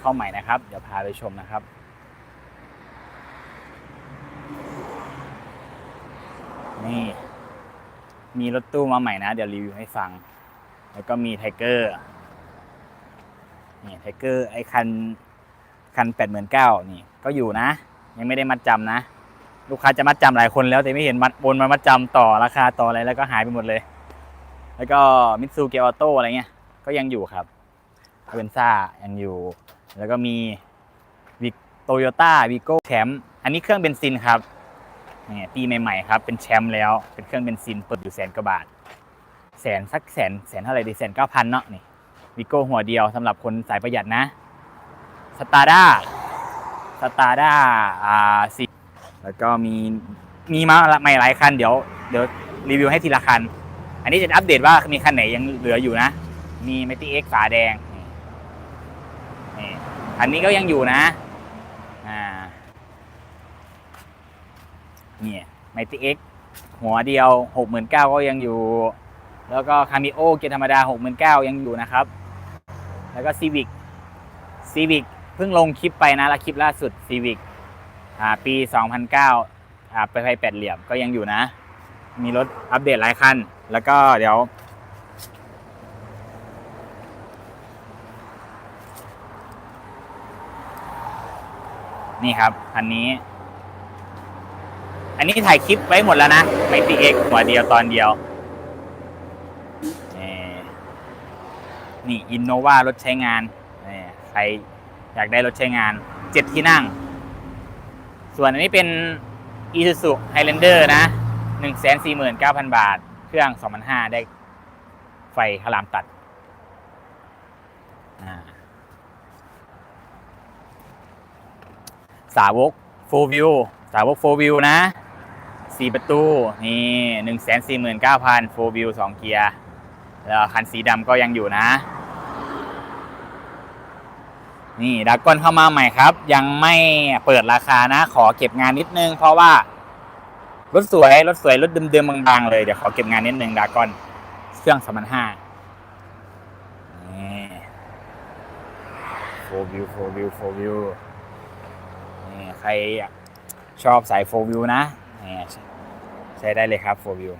เข้าใหม่นะครับ เดี๋ยวพาไปชมนะครับนี่มีรถตู้มาใหม่นะ เดี๋ยวรีวิวให้ฟัง แล้วก็มีไทเกอร์นี่ไทเกอร์ไอคันคันแปดหมื่นเก้านี่ก็อยู่นะ ยังไม่ได้มัดจำนะ ลูกค้าจะมัดจำหลายคนแล้วแต่ไม่เห็นมัดบนมามัดจำต่อราคาต่ออะไรแล้วก็หายไปหมดเลย แล้วก็มิตซูเกียวโต้อะไรเงี้ยก็ยังอยู่ครับเวนซ่ายังอยู่ แล้วก็มีวิโตโยต้าวีโก้แชมป์อันนี้เครื่องเบนซินครับนี่ปีใหม่ๆครับ เป็นแชมป์แล้วเป็นเครื่องเบนซินเปิดอยู่แสนกว่าบาทแสนสักแสนแสนเท่าไหร่ดีแสนเก้าพันเนาะนี่วีโก้หัวเดียวสำหรับคนสายประหยัดนะสตาร์ด้าสตาร์ด้าอ่าสิแล้วก็มีมีมาใหม่หลายคันเดี๋ยวเดี๋ยวรีวิวให้ทีละคัน อันนี้จะอัปเดตว่ามีคันไหนยังเหลืออยู่นะ มีเมติเอ็กฝาแดง นี่นี่อันนี้ก็ยังอยู่นะ อ่านี่ยไมติเอ็กหัวเดียวหกหมื่นเก้าก็ยังอยู่ แล้วก็คามิโอเกียร์ธรรมดาหกหมื่นเก้ายังอยู่นะครับ แล้วก็ซีวิกซีวิกเพิ่งลงคลิปไปนะและคลิปล่าสุดซีวิกอ่าปี 2009อ่าไปไฟแปดเหลี่ยมก็ยังอยู่นะ มีรถอัปเดตหลายคัน แล้วก็เดี๋ยว นี่ครับคันนี้ อันนี้ถ่ายคลิปไว้หมดแล้วนะไมติเอ็กหัวเดียวตอนเดียว นี่อินโนวารถใช้งานใครอยากได้รถใช้งานเจ็ดที่นั่ง ส่วนอันนี้เป็น Isuzu Highlander นะ149,000บาท เครื่อง2005ได้ไฟขลามตัด อ่า สาวก4 view สาวก4 view นะ 4 ประตู นี่149,000 4 view 2เกียร์ แล้วคันสีดำก็ยังอยู่นะ นี่ดากอนเข้ามาใหม่ครับ ยังไม่เปิดราคานะ ขอเก็บงานนิดนึง เพราะว่ารถสวย รถสวย รถเดิมๆบางๆเลย เดี๋ยวขอเก็บงานนิดนึงดากอน เครื่องสมันห้าโฟวิวโฟวิวโฟวิว ใครชอบสายโฟวิวนะใช้ได้เลยครับโฟวิว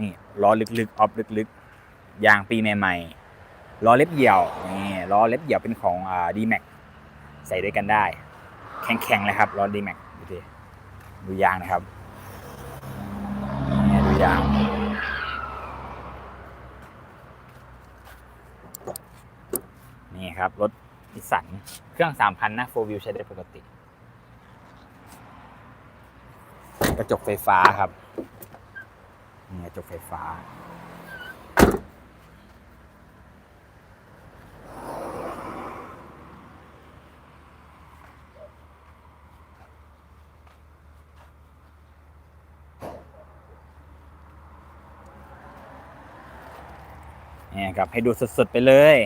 นี่ล้อลึกๆออฟลึกๆยางปีใหม่ๆล้อเล็บเหี่ยวนี่ล้อเล็บเหี่ยวเป็นของอ่าดีแม็กใส่ด้วยกันได้ แข็งๆเลยครับล้อดีแม็กดูดิดูยางนะครับดูยางนี่ครับรถนิสสันเครื่อง 3,000นะ4 wheel ใช้ได้ปกติ กระจกไฟฟ้าครับนี่กระจกไฟฟ้านี่ครับ ให้ดูสดๆไปเลย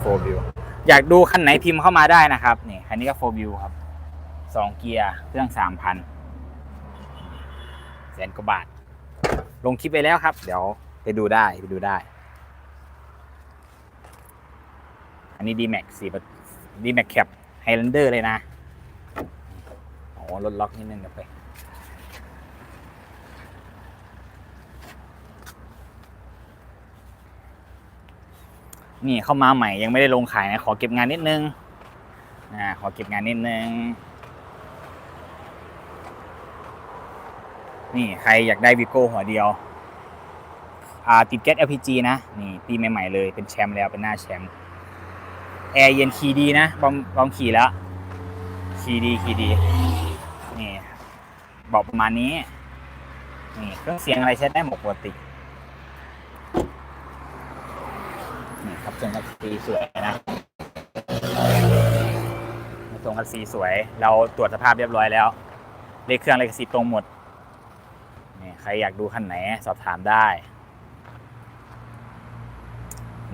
โฟวิวอยากดูคันไหนพิมพ์เข้ามาได้นะครับ นี่คันนี้ก็โฟวิวครับ สองเกียร์เครื่องสามพันแสนกว่าบาท ลงคลิปไปแล้วครับ เดี๋ยวไปดูได้ไปดูได้ อันนี้ D-Max สี่ D-Max Cap Highlander เลยนะโอ้รถล็อกนิดนึงเดี๋ยวไปนี่เข้ามาใหม่ยังไม่ได้ลงขายนะ ขอเก็บงานนิดนึงนะขอเก็บงานนิดนึง นี่ใครอยากได้วิโก้หัวเดียวอ่าติดแก๊ส LPG นะ นี่ปีใหม่ๆเลยเป็นแชมป์แล้วเป็นหน้าแชมป์แอร์เย็นขี่ดีนะลองลองขี่แล้วขี่ดีขี่ดี นี่บอกประมาณนี้ นี่เครื่องเสียงอะไรใช้ได้หมดปกติ นี่ครับทรงคัสซีสวยนะทรงคัสซีสวย เราตรวจสภาพเรียบร้อยแล้ว เลขเครื่องเลขสีตรงหมด ใครอยากดูคันไหน สอบถามได้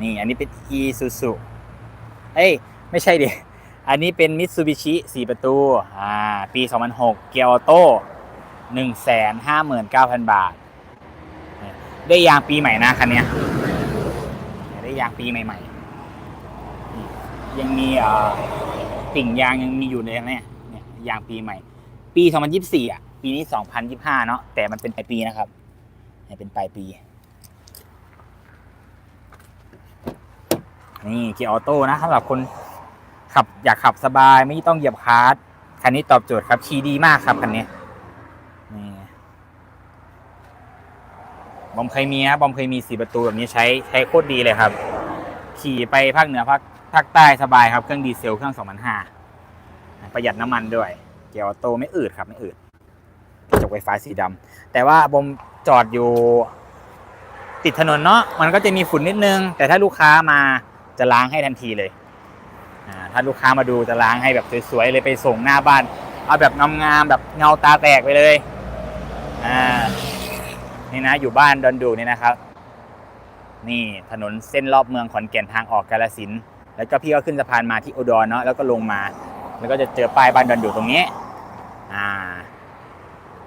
นี่อันนี้เป็น e s u s u เอ้ย ไม่ใช่ดิอันนี้เป็น Mitsubishi 4 ประตู อ่า ปี 2006 เกียร์ออโต้159,000 บาท ได้ยางปีใหม่นะคันเนี้ยได้ยางปีใหม่ๆ ยังมีอ่อติ่งยางยังมีอยู่เลยนะเนี่ยเนี่ยยางปีใหม่ ปี 2024 อะ ปีนี้ 2025 เนาะแต่มันเป็นปลายปีนะครับเป็นปลายปี นี่เกียร์ออโต้นะสำหรับคนขับอยากขับสบายไม่ต้องเหยียบคลัสคันนี้ตอบโจทย์ครับขี่ดีมากครับคันนี้นี่บอมเคยมีนะบอมเคยมีสีประตูแบบนี้ใช้ใช้โคตรดีเลยครับ ขี่ไปภาคเหนือภาคภาคใต้สบายครับเครื่องดีเซลเครื่อง 2005 ประหยัดน้ำมันด้วย เกียร์ออโต้ไม่อืดครับไม่อืด กระจกไฟฟ้าสีดำแต่ว่าบมจอดอยู่ ติดถนนเนาะมันก็จะมีฝุ่นนิดนึง แต่ถ้าลูกค้ามาจะล้างให้ทันทีเลยถ้าลูกค้ามาดูจะล้างให้แบบสวยๆเลยไปส่งหน้าบ้าน เอาแบบงามๆแบบเงาตาแตกไปเลยอ่านี่นะอยู่บ้านดอนดูนี่นะครับ นี่ถนนเส้นรอบเมืองขอนแก่นทางออกกาลสินแล้วก็พี่ก็ขึ้นสะพานมาที่อุดรเนาะแล้วก็ลงมา แล้วก็จะเจอป้ายบ้านดอนดูตรงนี้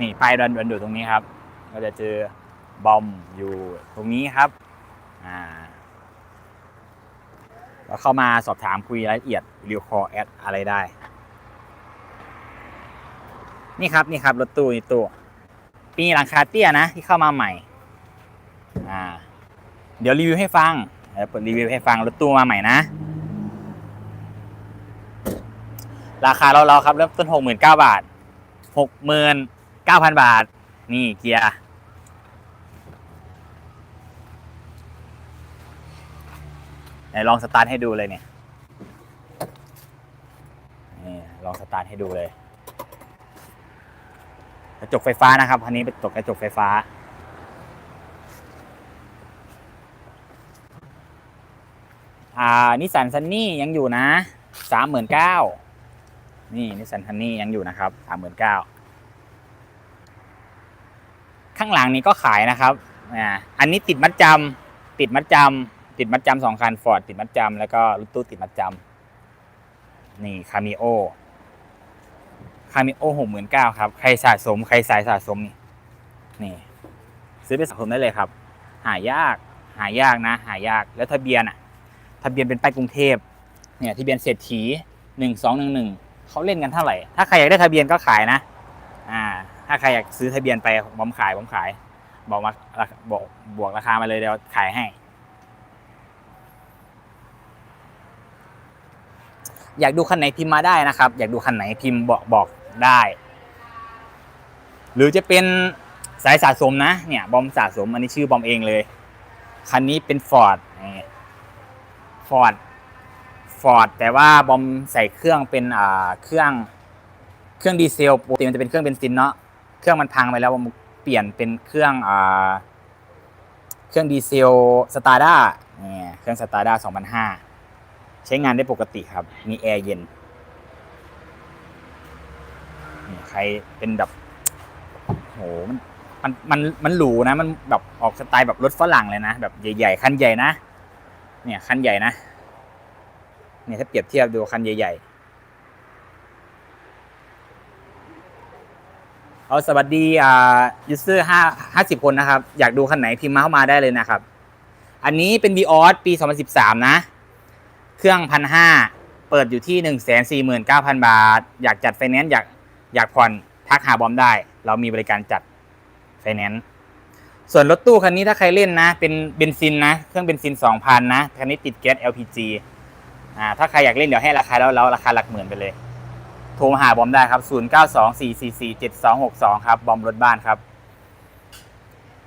นี่ป้ายดอนดอนดูตรงนี้ครับ ก็จะเจอบอมอยู่ตรงนี้ครับอ่าแล้วเข้ามาสอบถามคุยรายละเอียดรีวคอแอดอะไรได้ นี่ครับนี่ครับรถตู้นี่ตู้ปีหลังคาเตี้ยนะที่เข้ามาใหม่อ่าเดี๋ยวรีวิวให้ฟังเดี๋ยวเปิดรีวิวให้ฟังรถตู้มาใหม่นะ ราคาเราเราๆครับเริ่มต้นหกหมื่นเก้าบาทหกหมื่น เก้าพันบาท นี่เกียร์ไหนลองสตาร์ทให้ดูเลยเนี่ย นี่ลองสตาร์ทให้ดูเลย กระจกไฟฟ้านะครับ คันนี้เป็นตกกระจกไฟฟ้า อ่า นิสสันซันนี่ยังอยู่นะ สามหมื่นเก้า นี่นิสสันซันนี่ยังอยู่นะครับ สามหมื่นเก้า ข้างหลังนี้ก็ขายนะครับอ่าอันนี้ติดมัดจำติดมัดจำติดมัดจำสองคันฟอร์ดติดมัดจำแล้วก็รถตู้ติดมัดจำนี่คามิโอคามิโอหกหมื่นเก้าครับ ใครสะสม ใครสายสะสมนี่นี่ซื้อไปสะสมได้เลยครับ หายากหายากนะ หายากแล้วทะเบียนอะ ทะเบียนเป็นป้ายกรุงเทพเนี่ยทะเบียนเศรษฐีหนึ่งสองหนึ่งหนึ่งเขาเล่นกันเท่าไหร่ ถ้าใครอยากได้ทะเบียนก็ขายนะ อ่า ถ้าใครอยากซื้อทะเบียนไปผมขายผมขาย บอกมาบอกบวกราคามาเลยเดี๋ยวขายให้ อยากดูคันไหนพิมพ์มาได้นะครับ อยากดูคันไหนพิมพ์บอกบอกได้ หรือจะเป็นสายสะสมนะ เนี่ย บอมสะสมอันนี้ชื่อบอมเองเลย คันนี้เป็นฟอร์ดฟอร์ดฟอร์ดแต่ว่าบอมใส่เครื่องเป็นอ่าเครื่องเครื่องดีเซลปกติมันจะเป็นเครื่องเบนซินเนาะ เครื่องมันพังไปแล้วบอมเปลี่ยนเป็นเครื่องอ่าเครื่องดีเซลสตาร์ด้าเนี่ยเครื่องสตาร์ด้า2005ใช้งานได้ปกติครับ มีแอร์เย็นใครเป็นแบบโหมันมันมันมันหรูนะมันแบบออกสไตล์แบบรถฝรั่งเลยนะ แบบใหญ่ ๆ คันใหญ่นะ เนี่ยคันใหญ่นะ เนี่ยถ้าเปรียบเทียบดูคันใหญ่ ๆ เอาสวัสดีอ่ายูเซอร์ห้าห้าสิบคนนะครับ อยากดูคันไหนพิมพ์มาเข้ามาได้เลยนะครับ อันนี้เป็น v ีออสปี 2013 นะ เครื่องพันห้าเปิดอยู่ที่หนึ่งแสนสี่หมื่นเก้าพันบาท อยากจัดไฟแนนซ์อยากอยากผ่อนทักหาบอมได้ เรามีบริการจัดไฟแนนซ์ส่วนรถตู้คันนี้ถ้าใครเล่นนะ เป็นเบนซินนะ เครื่องเบนซินสองพันนะ คันนี้ติดแก๊ส LPG อ่าถ้าใครอยากเล่นเดี๋ยวให้ราคาแล้วแล้วราคาหลักหมื่นไปเลย โทรมาหาบอมได้ครับ 0 9 2 4 4 4 7 2 6 2 ครับ บอมรถบ้านครับ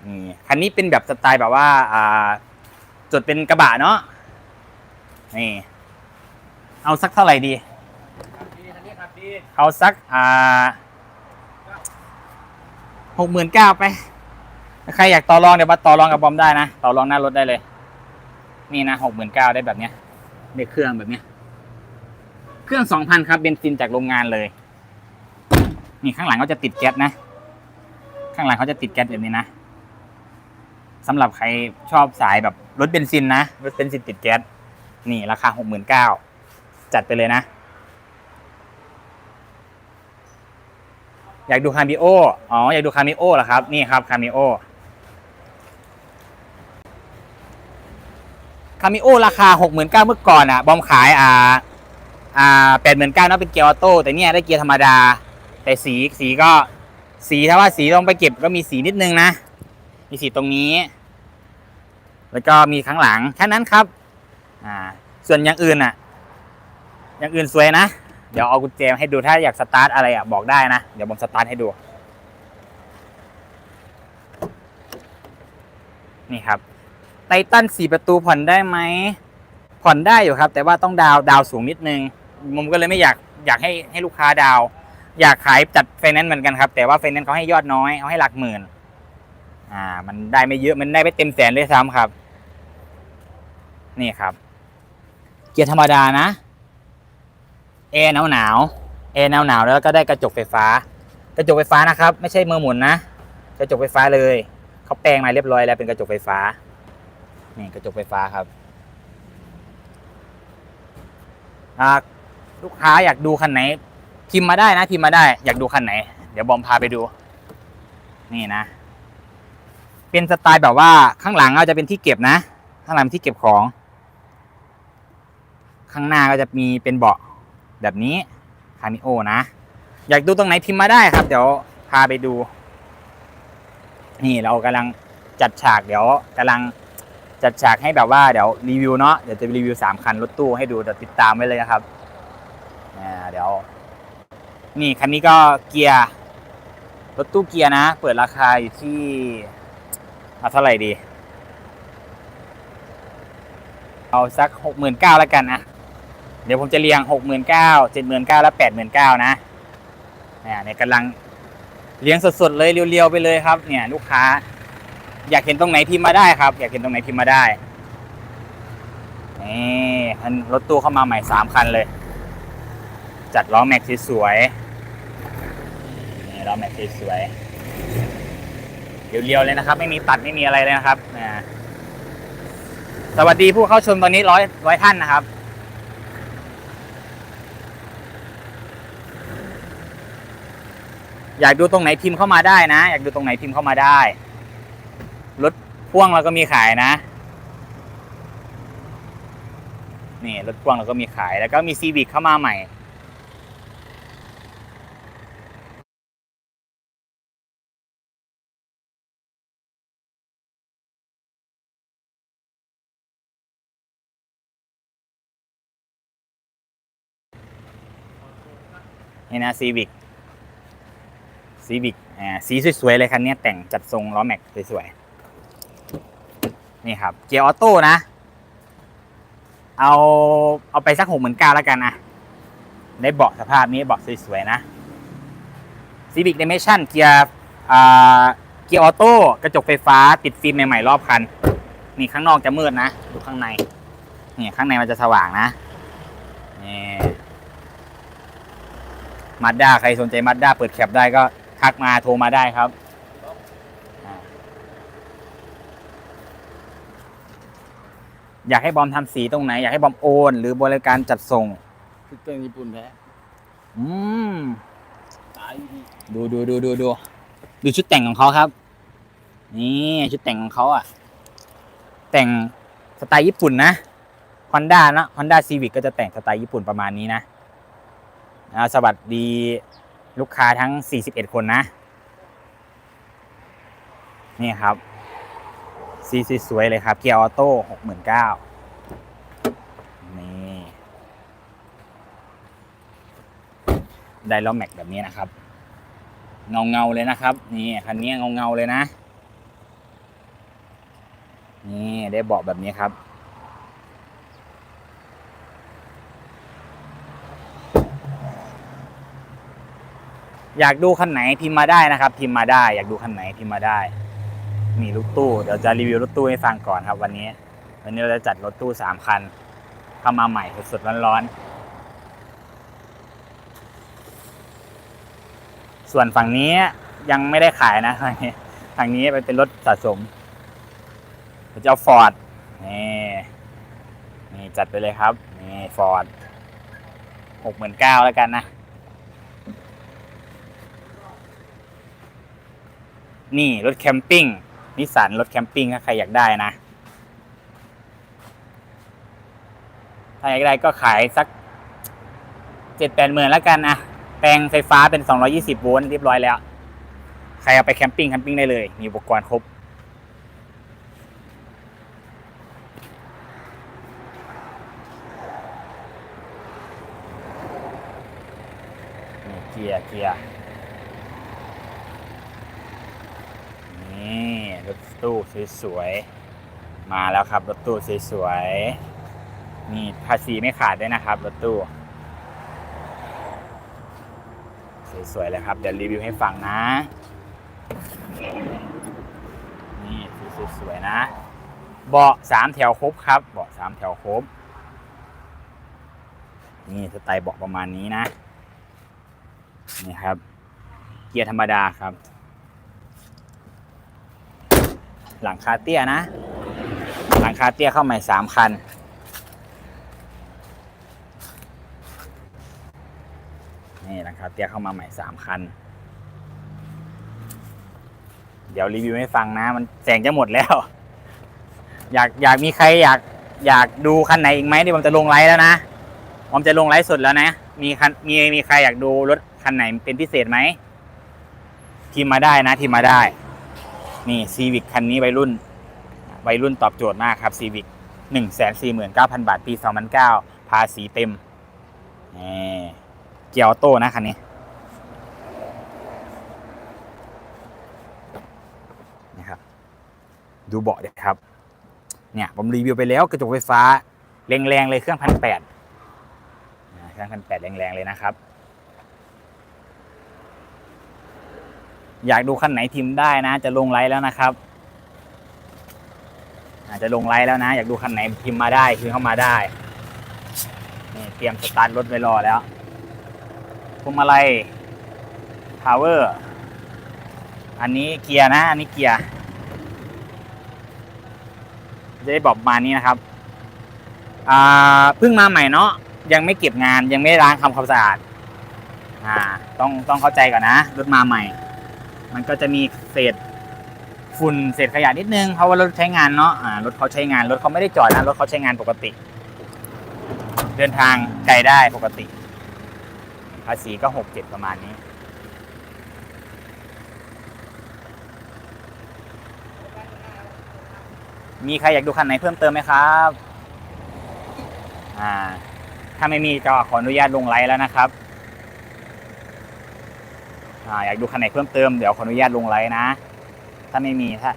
นี่คันนี้เป็นแบบสไตล์แบบว่า อ่า จดเป็นกระบะเนาะ นี่ เอาสักเท่าไหร่ดีดีคันนี้ขับดี เอาสัก อ่าหกหมื่นเก้าไป ใครอยากต่อรองเดี๋ยวมาต่อรองกับบอมได้นะ ต่อรองหน้ารถได้เลย นี่นะหกหมื่นเก้าได้แบบเนี้ยได้เครื่องแบบเนี้ย เครื่องสองพันครับเบนซินจากโรงงานเลย นี่ข้างหลังเขาจะติดแก๊สนะ ข้างหลังเขาจะติดแก๊สแบบนี้นะสำหรับใครชอบสายแบบรถเบนซินนะรถเบนซินติดแก๊สนี่ราคาหกหมื่นเก้าจัดไปเลยนะ อยากดูคามิโออ๋ออยากดูคามิโอเหรอครับ นี่ครับคามิโอคามิโอราคาหกหมื่นเก้าเมื่อก่อนอะ บอมขายอ่า อ่าแปดหมื่นเก้านะเป็นเกียร์ออโต้แต่เนี่ยได้เกียร์ธรรมดา แต่สีสีก็สีถ้าว่าสีต้องไปเก็บก็มีสีนิดนึงนะ มีสีตรงนี้ แล้วก็มีข้างหลังแค่นั้นครับ อ่า ส่วนอย่างอื่นอะ อย่างอื่นสวยนะ เดี๋ยวเอากุญแจให้ดูถ้าอยากสตาร์ทอะไรอะบอกได้นะ เดี๋ยวผมสตาร์ทให้ดู นี่ครับไททันสี่ประตูผ่อนได้ไหมผ่อนได้อยู่ครับ แต่ว่าต้องดาวดาวสูงนิดนึง ผมก็เลยไม่อยากอยากให้ให้ลูกค้าดาว อยากขายจัดไฟแนนซ์เหมือนกันครับ แต่ว่าไฟแนนซ์เขาให้ยอดน้อยเขาให้หลักหมื่น อ่า มันได้ไม่เยอะมันได้ไม่เต็มแสนเลยซ้ำครับ นี่ครับ เกียร์ธรรมดานะแอร์หนาวหนาวแอร์หนาวหนาวแล้วก็ได้กระจกไฟฟ้า กระจกไฟฟ้านะครับ ไม่ใช่มือหมุนนะกระจกไฟฟ้าเลยเขาแปลงมาเรียบร้อยแล้วเป็นกระจกไฟฟ้านี่กระจกไฟฟ้าครับอ่า ลูกค้าอยากดูคันไหน พิมพ์มาได้นะ พิมพ์มาได้ อยากดูคันไหน เดี๋ยวบอมพาไปดู นี่นะ เป็นสไตล์แบบว่าข้างหลังเราจะเป็นที่เก็บนะ ข้างหลังที่เก็บของ ข้างหน้าก็จะมีเป็นเบาะแบบนี้คามิโอนะ อยากดูตรงไหนพิมพ์มาได้ครับ เดี๋ยวพาไปดู นี่เรากำลังจัดฉากเดี๋ยวกำลังจัดฉากให้แบบว่าเดี๋ยวรีวิวเนาะเดี๋ยวจะรีวิวสามคันรถตู้ให้ดูเดี๋ยวติดตามไว้เลยนะครับ เดี๋ยว นี่คันนี้ก็เกียร์รถตู้เกียร์นะ เปิดราคาอยู่ที่เอาเท่าไหร่ดี เอาสักหกหมื่นเก้าแล้วกันนะ เดี๋ยวผมจะเรียงหกหมื่นเก้าเจ็ดหมื่นเก้าและแปดหมื่นเก้านะเนี่ยเนี่ยกำลังเลี้ยงสดๆเลยเรียวๆไปเลยครับ เนี่ย ลูกค้า อยากเห็นตรงไหนพิมพ์มาได้ครับ อยากเห็นตรงไหนพิมพ์มาได้นี่รถตู้เข้ามาใหม่สามคันเลย จัดล้อแม็กซ์สวยๆนี่ล้อแม็กซ์สวยๆเรียวๆเลยนะครับ ไม่มีตัดไม่มีอะไรเลยนะครับสวัสดีผู้เข้าชมตอนนี้ร้อยร้อยท่านนะครับอยากดูตรงไหนพิมพ์เข้ามาได้นะ อยากดูตรงไหนพิมพ์เข้ามาได้ รถพ่วงเราก็มีขายนะ นี่รถพ่วงเราก็มีขายแล้วก็มีซีวิ c เข้ามาใหม่ นี่นะซีวิ c ซีวิ c อ่าสีสวยๆเลยคันนี้แต่งจัดทรงล้อแม็กสวยๆนี่ครับเกียร์ออโต้นะ เอาเอาไปสักหกหมื่นเก้าแล้วกันนะได้เบาะสภาพนี้เบาะสวยๆนะซีวิ c เดเมชั่นเกียร์อ่าเกียร์ออโต้กระจกไฟฟ้าติดฟิล์มใหม่ๆรอบคันนี่ข้างนอกจะมืดนะ ดูข้างในนี่ข้างในมันจะสว่างนะนี่ มาด้าใครสนใจมาด้าเปิดแคปได้ก็ทักมาโทรมาได้ครับอ่าอยากให้บอมทำสีตรงไหน อยากให้บอมโอน หรือบริการจัดส่งคือเครื่องญี่ปุ่นแท้อืมตายดีดูดูดูดูดูดูชุดแต่งของเขาครับ นี่ชุดแต่งของเขาอะ แต่งสไตล์ญี่ปุ่นนะฮอนด้านะฮอนด้าซีวิ c ก็จะแต่งสไตล์ญี่ปุ่นประมาณนี้นะอ่า สวัสดีลูกค้าทั้ง 41 คนนะ นี่ครับสีสวยเลยครับ เกียร์ออโต้69,000นี่ได้ล้อแม็กแบบนี้นะครับ เงาเงาเลยนะครับ นี่คันนี้เงาเงาเลยนะ นี่ได้เบาะแบบนี้ครับ อยากดูคันไหนพิมพ์มาได้นะครับ พิมพ์มาได้ อยากดูคันไหนพิมพ์มาได้มีรถตู้เดี๋ยวจะรีวิวรถตู้ให้ฟังก่อนครับวันนี้ วันนี้เราจะจัดรถตู้สามคัน เข้ามาใหม่สดๆร้อนๆ ส่วนฝั่งนี้ยังไม่ได้ขายนะฝั่งนี้ฝั่งนี้เป็นรถสะสมเจ้าฟอร์ดนี่นี่จัดไปเลยครับนี่ฟอร์ดหกหมื่นเก้าแล้วกันนะ นี่รถแคมปิ้งนิสสันรถแคมปิ้งถ้าใครอยากได้นะ ถ้าอยากได้ก็ขายสักเจ็ดแปดหมื่นแล้วกันนะแปลงไฟฟ้าเป็นสองยี่สิบโวลต์เรียบร้อยแล้ว ใครเอาไปแคมปิ้งแคมปิ้งได้เลย มีอุปกรณ์ครบ เกียร์เกียร์นี่รถ ตู้สวยๆ มาแล้วครับ รถตู้สวยๆนี่ภาษีไม่ขาดด้วยนะครับ รถตู้ สวยๆ เลยครับ เดี๋ยวรีวิวให้ฟังนะ นี่สีสวยๆ นะ เบาะสามแถวครบครับ เบาะสามแถวครบ นี่สไตล์เบาะประมาณนี้นะ นี่ครับ เกียร์ธรรมดาครับ หลังคาเตี้ยนะ หลังคาเตี้ยเข้าใหม่สามคัน นี่หลังคาเตี้ยเข้ามาใหม่สามคัน เดี๋ยวรีวิวให้ฟังนะ มันแสงจะหมดแล้ว อยากอยากมีใครอยากอยากดูคันไหนอีกไหมที่ผมจะลงไลฟ์แล้วนะผมจะลงไลฟ์สดแล้วนะ มีคันมีมีใครอยากดูรถคันไหนเป็นพิเศษไหมทีมมาได้นะทีมมาได้ นี่ซีวิ c คันนี้วัยรุ่นวัยรุ่นตอบโจทย์มากครับซีวิ c หนึ่งแสนสี่หมื่นเก้าพันบาท ปีสองพันเก้าภาษีเต็มเกียร์ออโต้นะคันนี้นี่ครับ ดูเบาะเด็ดครับ เนี่ยผมรีวิวไปแล้วกระจกไฟฟ้า แรงๆเลยเครื่องพันแปดเครื่องพันแปดแรงๆเลยนะครับ อยากดูคันไหนพิมพ์ได้นะ จะลงไลฟ์แล้วนะครับ อาจจะลงไลฟ์แล้วนะ อยากดูคันไหนพิมพ์มาได้พิมพ์เข้ามาได้นี่เตรียมสตาร์ทรถไว้รอแล้วพวงมาลัยพาวเวอร์อันนี้เกียร์นะ อันนี้เกียร์จะได้บอกมานี้นะครับอ่าเพิ่งมาใหม่เนาะยังไม่เก็บงานยังไม่ล้างทำความสะอาดอ่าต้องต้องเข้าใจก่อนนะรถมาใหม่ มันก็จะมีเศษฝุ่นเศษขยะนิดนึงเพราะว่ารถใช้งานเนาะอ่ารถเขาใช้งานรถเขาไม่ได้จอดนะรถเขาใช้งานปกติ เดินทางไกลได้ปกติ ภาษีก็หกเจ็ดประมาณนี้ มีใครอยากดูคันไหนเพิ่มเติมไหมครับอ่าถ้าไม่มีก็ขออนุญาตลงไลน์แล้วนะครับ อ่าอยากดูคันไหนเพิ่มเติมเดี๋ยวขออนุญาตลงไลน์นะ ถ้าไม่มีถ้า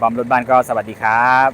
บอมรถบ้านก็สวัสดีครับ